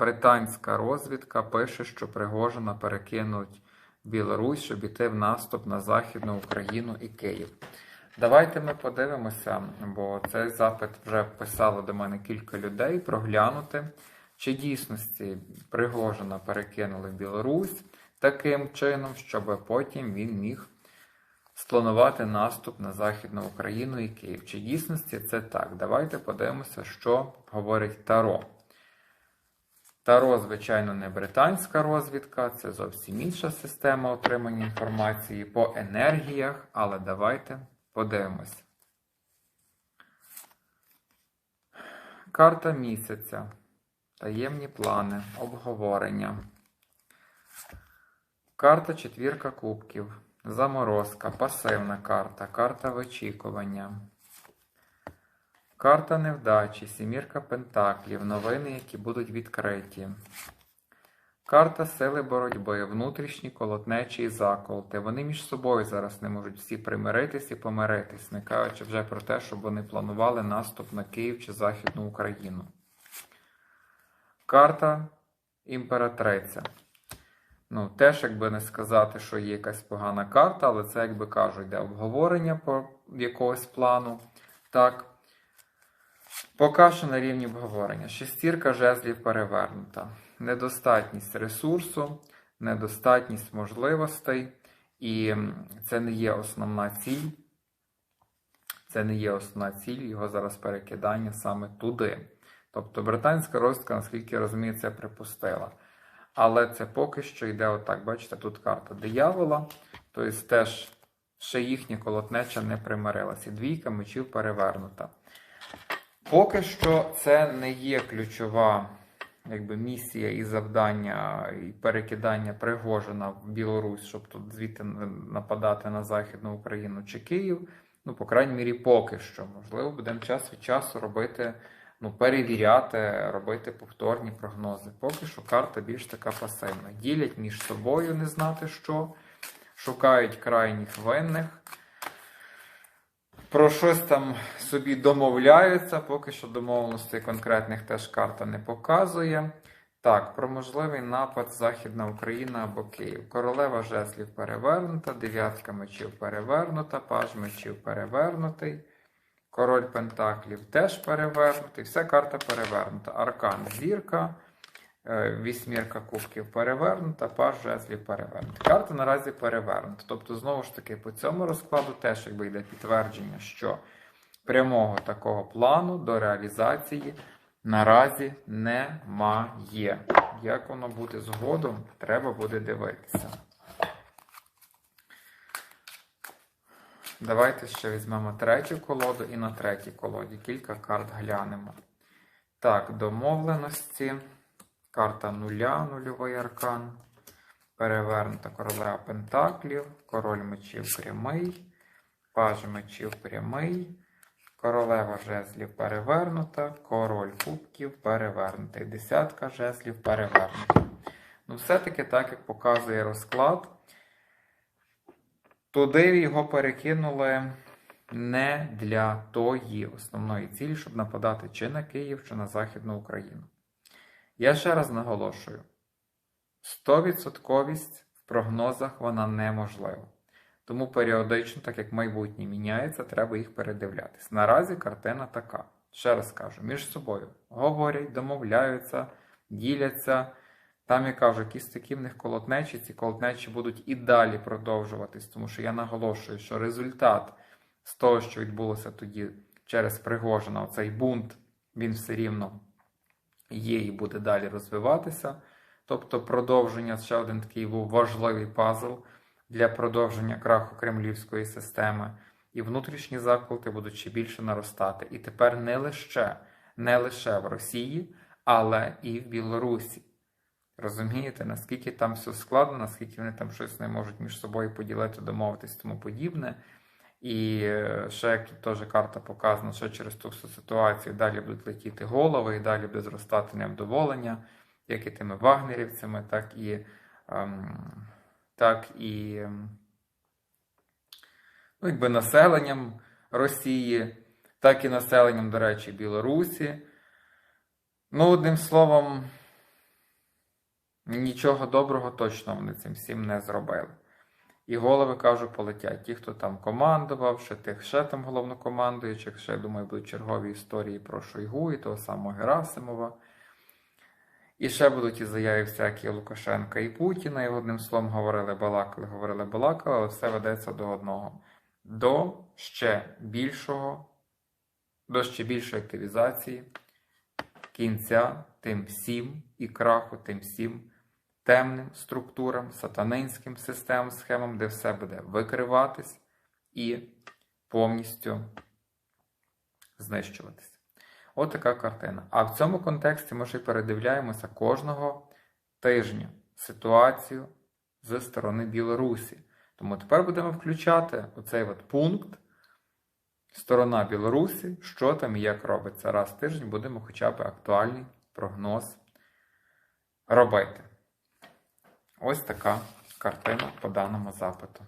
британська розвідка пише, що Пригожина перекинуть Білорусь, щоб іти в наступ на Західну Україну і Київ. Давайте ми подивимося, бо цей запит вже писало до мене кілька людей, проглянути, чи дійсності Пригожина перекинули Білорусь таким чином, щоб потім він міг спланувати наступ на Західну Україну і Київ. Чи дійсності це так? Давайте подивимося, що говорить Таро. Таро, звичайно, не британська розвідка, це зовсім інша система отримання інформації по енергіях, але давайте подивимось. Карта місяця. Таємні плани, обговорення. Карта четвірка кубків. Заморозка, пасивна карта, карта вичікування. Карта невдачі, сімірка пентаклів, новини, які будуть відкриті. Карта сили боротьби, внутрішні колотнечі і заколоти. Вони між собою зараз не можуть всі примиритись і помиритись, не кажучи вже про те, щоб вони планували наступ на Київ чи Західну Україну. Карта імператриця. Ну, теж, якби не сказати, що є якась погана карта, але це, якби кажуть, йде обговорення по якогось плану. Так. Поки що на рівні обговорення. Шестірка жезлів перевернута. Недостатність ресурсу, недостатність можливостей. І це не є основна ціль. Це не є основна ціль його зараз перекидання саме туди. Тобто британська розвідка, наскільки я розумію, це припустила. Але це поки що йде отак. Бачите, тут карта диявола, тобто теж ще їхня колотнеча не примирилася. Двійка мечів перевернута. Поки що це не є ключова якби, місія і завдання і перекидання Пригожина в Білорусь, щоб тут звідти нападати на Західну Україну чи Київ. Ну, по крайній мірі, поки що. Можливо, будемо час від часу робити, ну, перевіряти, робити повторні прогнози. Поки що карта більш така пасивна. Ділять між собою не знати що, шукають крайніх винних. Про щось там собі домовляються, поки що домовленостей конкретних теж карта не показує. Так, про можливий напад Західна Україна або Київ. Королева жезлів перевернута, дев'ятка мечів перевернута, паж мечів перевернутий. Король Пентаклів теж перевернутий. Вся карта перевернута. Аркан зірка, вісьмірка кубків перевернута, паж жезлів перевернута. Карта наразі перевернута. Тобто, знову ж таки, по цьому розкладу теж якби йде підтвердження, що прямого такого плану до реалізації наразі немає. Як воно буде згодом, треба буде дивитися. Давайте ще візьмемо третю колоду і на третій колоді кілька карт глянемо. Так, домовленості. Карта нуля, нульовий аркан. Перевернута королева Пентаклів, король мечів прямий, паж мечів прямий, королева жезлів перевернута, король кубків перевернутий. Десятка жезлів перевернута. Ну, все-таки, так як показує розклад, туди його перекинули не для тої основної цілі, щоб нападати чи на Київ, чи на Західну Україну. Я ще раз наголошую: 100% в прогнозах вона неможлива. Тому періодично, так як майбутнє міняється, треба їх передивлятись. Наразі картина така. Ще раз кажу, між собою говорять, домовляються, діляться. Там я кажу, якісь такі в них колотнечі, ці колотнечі будуть і далі продовжуватись, тому що я наголошую, що результат з того, що відбулося тоді через Пригожина, цей бунт, він все рівно є і буде далі розвиватися. Тобто, продовження ще один такий був важливий пазл для продовження краху кремлівської системи. І внутрішні заколоти будуть ще більше наростати. І тепер не лише, не лише в Росії, але і в Білорусі. Розумієте, наскільки там все складно, наскільки вони там щось не можуть між собою поділити, домовитись тому подібне. І ще як тут теж карта показана, що через ту ситуацію далі будуть летіти голови, і далі буде зростати невдоволення, як і тими вагнерівцями, так і ем, так і ну, якби населенням Росії, так і населенням, до речі, Білорусі. Ну, одним словом, нічого доброго точно вони цим всім не зробили. І голови, кажу, полетять. Ті, хто там командував, ще тих ще там головнокомандуючих, ще, я думаю, будуть чергові історії про Шойгу і того самого Герасимова. І ще будуть і заяви всякі Лукашенка і Путіна, і одним словом говорили, балакали, говорили, балакали, але все ведеться до одного. До ще більшого, до ще більшої активізації кінця тим всім і краху тим всім темним структурам, сатанинським системам, схемам, де все буде викриватись і повністю знищуватись. От така картина. А в цьому контексті ми ще й передивляємося кожного тижня ситуацію зі сторони Білорусі. Тому тепер будемо включати оцей от пункт. Сторона Білорусі, що там і як робиться. Раз в тиждень будемо хоча б актуальний прогноз робити. Ось така картина по даному запиту.